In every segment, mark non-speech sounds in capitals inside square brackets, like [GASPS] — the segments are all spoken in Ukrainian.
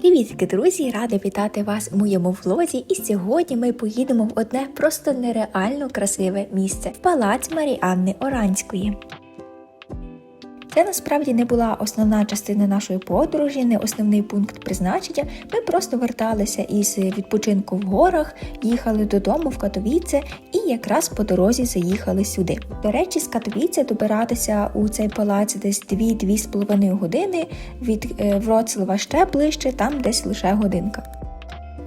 Привітки, друзі! Рада вітати вас у моєму влозі. І сьогодні ми поїдемо в одне просто нереально красиве місце палац Маріанни Оранської. Це насправді не була основна частина нашої подорожі, не основний пункт призначення. Ми просто верталися із відпочинку в горах, їхали додому в Катовіце і якраз по дорозі заїхали сюди. До речі, з Катовіце добиратися у цей палац десь 2-2,5 години, від е, Вроцлава ще ближче, там десь лише годинка.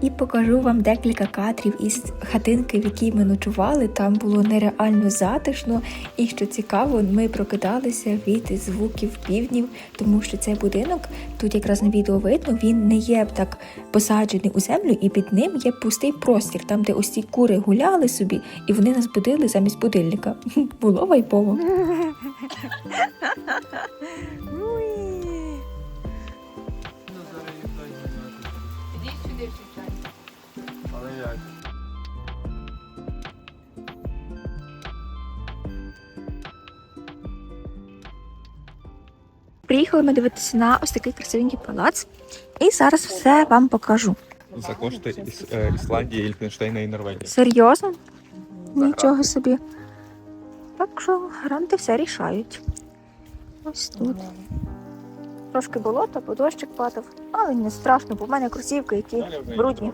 І покажу вам декілька кадрів із хатинки, в якій ми ночували. Там було нереально затишно, і що цікаво, ми прокидалися від звуків півнів, тому що цей будинок тут якраз на відео видно, він не є так посаджений у землю, і під ним є пустий простір, там де ось ці кури гуляли собі, і вони нас будили замість будильника. [LAUGHS] Було вайпово. [LAUGHS] Приїхали ми дивитися на ось такий красивенький палац, і зараз все вам покажу. За кошти Іс- е, Ісландії, Ліхтенштейна і Норвегії. Серйозно? Нічого собі. Так що гранти все рішають. Ось тут. Трошки болото, бо дощик падав, але не страшно, бо в мене кросівки, які брудні.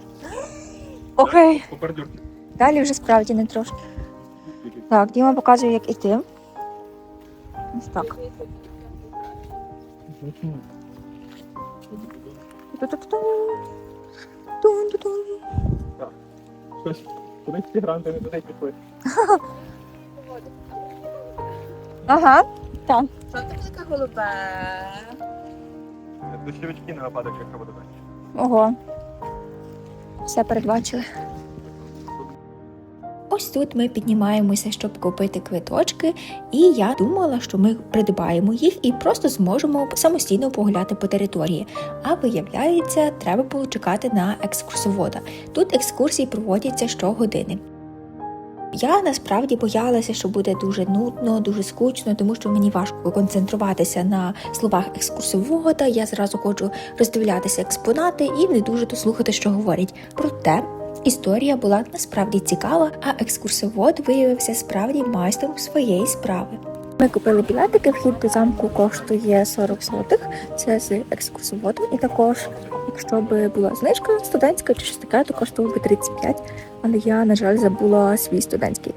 [GASPS] Окей. Далі вже справді не трошки. Так, Діма показує, як іти. Ось так. Ту-ту-ту-ту. Щось. Кудись ці гранти не туди пішли. Ага. Що ти така голуба? Дощовички на випадок, якщо буде дощ. Ого. Все передбачили. Ось тут ми піднімаємося, щоб купити квиточки, і я думала, що ми придбаємо їх і просто зможемо самостійно погуляти по території. А виявляється, треба було чекати на екскурсовода. Тут екскурсії проводяться щогодини. Я насправді боялася, що буде дуже нудно, дуже скучно, тому що мені важко концентруватися на словах екскурсовода. Я зразу хочу роздивлятися експонати і не дуже дослухати, що говорять. Проте історія була насправді цікава, а екскурсовод виявився справді майстром своєї справи. Ми купили білетики, вхід до замку коштує 40 злотих. Це з екскурсоводом, і також, якщо б була знижка студентська чи щось таке, то коштувало би 35, але я, на жаль, забула свій студентський.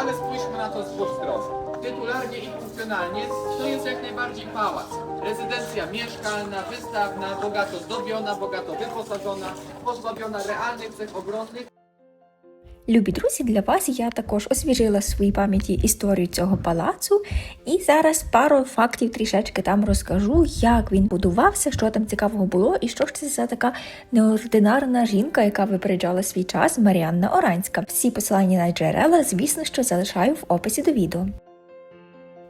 Ale spójrzmy na to z dwóch stron. Tytularnie i funkcjonalnie to jest jak najbardziej pałac. Rezydencja mieszkalna, wystawna, bogato zdobiona, bogato wyposażona, pozbawiona realnych cech obronnych, Любі друзі, для вас я також освіжила в своїй пам'яті історію цього палацу, і зараз пару фактів трішечки там розкажу, як він будувався, що там цікавого було, і що ж це за така неординарна жінка, яка випереджала свій час Маріанна Оранська. Всі посилання на джерела, звісно, що залишаю в описі до відео.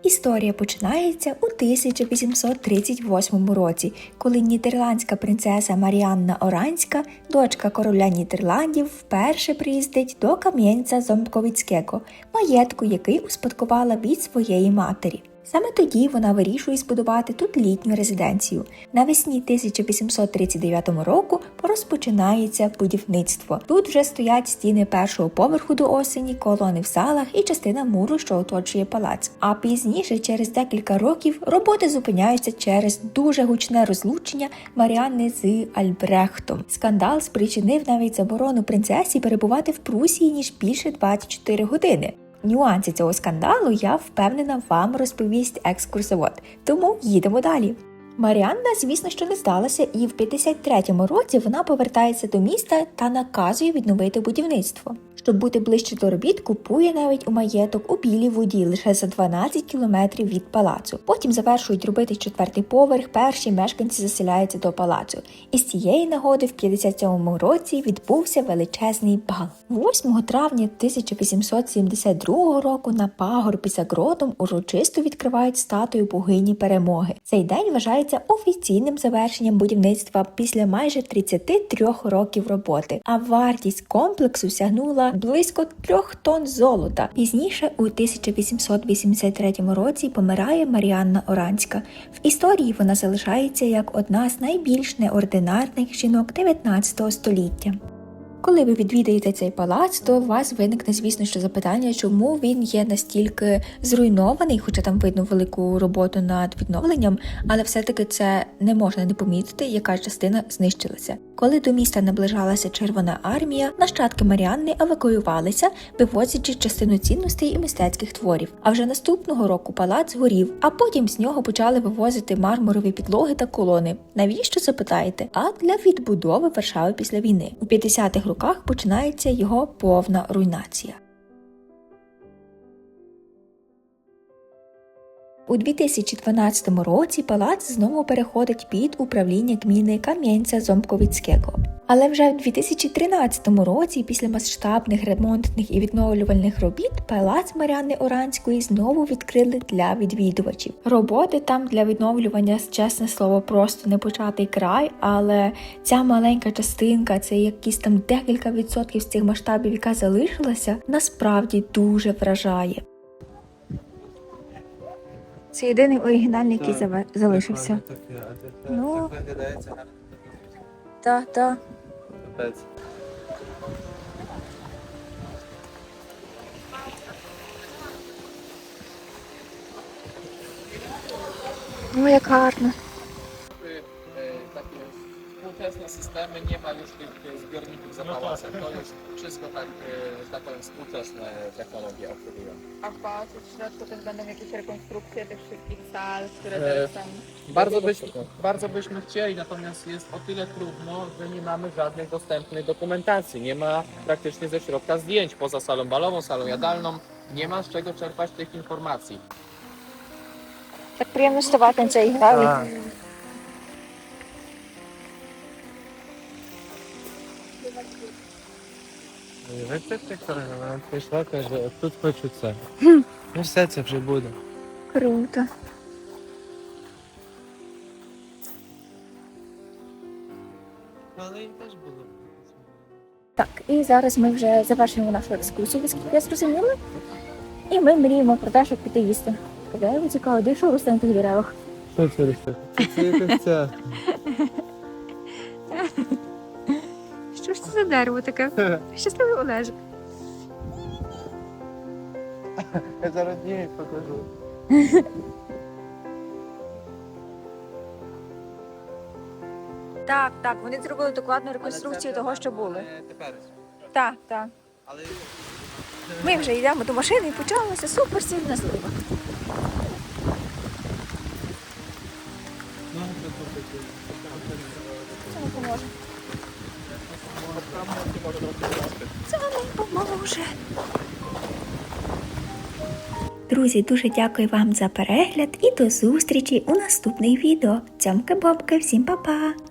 Історія починається у 1838 році, коли нідерландська принцеса Маріанна Оранська, дочка короля Нідерландів, вперше приїздить до Кам'янця Зомковицького, маєтку, який успадкувала від своєї матері. Саме тоді вона вирішує збудувати тут літню резиденцію. Навесні 1839 року розпочинається будівництво. Тут вже стоять стіни першого поверху до осені, колони в залах і частина муру, що оточує палац. А пізніше, через декілька років, роботи зупиняються через дуже гучне розлучення Маріанни з Альбрехтом. Скандал спричинив навіть заборону принцесі перебувати в Прусії ніж більше 24 години. Нюанси цього скандалу я впевнена вам розповість екскурсовод. Тому їдемо далі. Маріанна, звісно, що не здалася, і в 53-му році вона повертається до міста та наказує відновити будівництво. Щоб бути ближче до робіт, купує навіть у маєток у білій воді лише за 12 кілометрів від палацу. Потім завершують робити четвертий поверх. Перші мешканці заселяються до палацу. І з цієї нагоди в 57-му році відбувся величезний бал. 8 травня 1872 року на пагорбі за гротом урочисто відкривають статую богині перемоги. Цей день вважається вважається офіційним завершенням будівництва після майже 33 років роботи. А вартість комплексу сягнула близько 3 тонн золота. Пізніше, у 1883 році, помирає Маріанна Оранська. В історії вона залишається як одна з найбільш неординарних жінок 19 століття. Коли ви відвідаєте цей палац, то у вас виникне, звісно, що запитання, чому він є настільки зруйнований, хоча там видно велику роботу над відновленням, але все-таки це не можна не помітити, яка частина знищилася. Коли до міста наближалася Червона армія, нащадки Маріанни евакуювалися, вивозячи частину цінностей і мистецьких творів. А вже наступного року палац горів, а потім з нього почали вивозити мармурові підлоги та колони. Навіщо запитаєте? А для відбудови Варшави після війни у 50-х роках починається його повна руйнація. У 2012 році палац знову переходить під управління гміни Кам'янця Зомковицького. Але вже в 2013 році, після масштабних ремонтних і відновлювальних робіт, палац Маріанни Оранської знову відкрили для відвідувачів. Роботи там для відновлювання, чесне слово, просто не початий край, але ця маленька частинка, це якісь там декілька відсотків з цих масштабів, яка залишилася, насправді дуже вражає. Це єдиний оригінальний, який заве- залишився. Ну. виглядається гарно. Так, так. Капець. Ну, як гарно. nowoczesne systemy, nie ma już tych zbiorników za no tak. pałacem. To już wszystko tak, że tak powiem, współczesne technologie oferują. A w pałacu w środku też będą jakieś rekonstrukcje tych wszystkich sal, które E, tam... Bardzo, byś, bardzo byśmy chcieli, natomiast jest o tyle trudno, że nie mamy żadnej dostępnej dokumentacji. Nie ma praktycznie ze środka zdjęć, poza salą balową, salą jadalną. Nie ma z czego czerpać tych informacji. Tak príjemne z to vápencej ich baví. Вона прийшла, каже, тут хочу це. Ну все це вже буде. Круто. Але їм теж було. Так, і зараз ми вже завершуємо нашу екскурсію, наскільки я зрозуміла. І ми мріємо про те, щоб піти їсти. Куди цікаво, де що росте на тих деревах? Що це рецепт? Це якось [LAUGHS] ця. За дерево таке? [LAUGHS] Щасливий Олежик. Я зараз їй покажу. Так, так, вони зробили докладну реконструкцію того, що було. Тепер. Так, так. Але Ми вже йдемо до машини і почалася супер сильна злива. Це не поможе. Це нам поможе. Друзі, дуже дякую вам за перегляд і до зустрічі у наступних відео. Цьомки-бобки, всім па-па!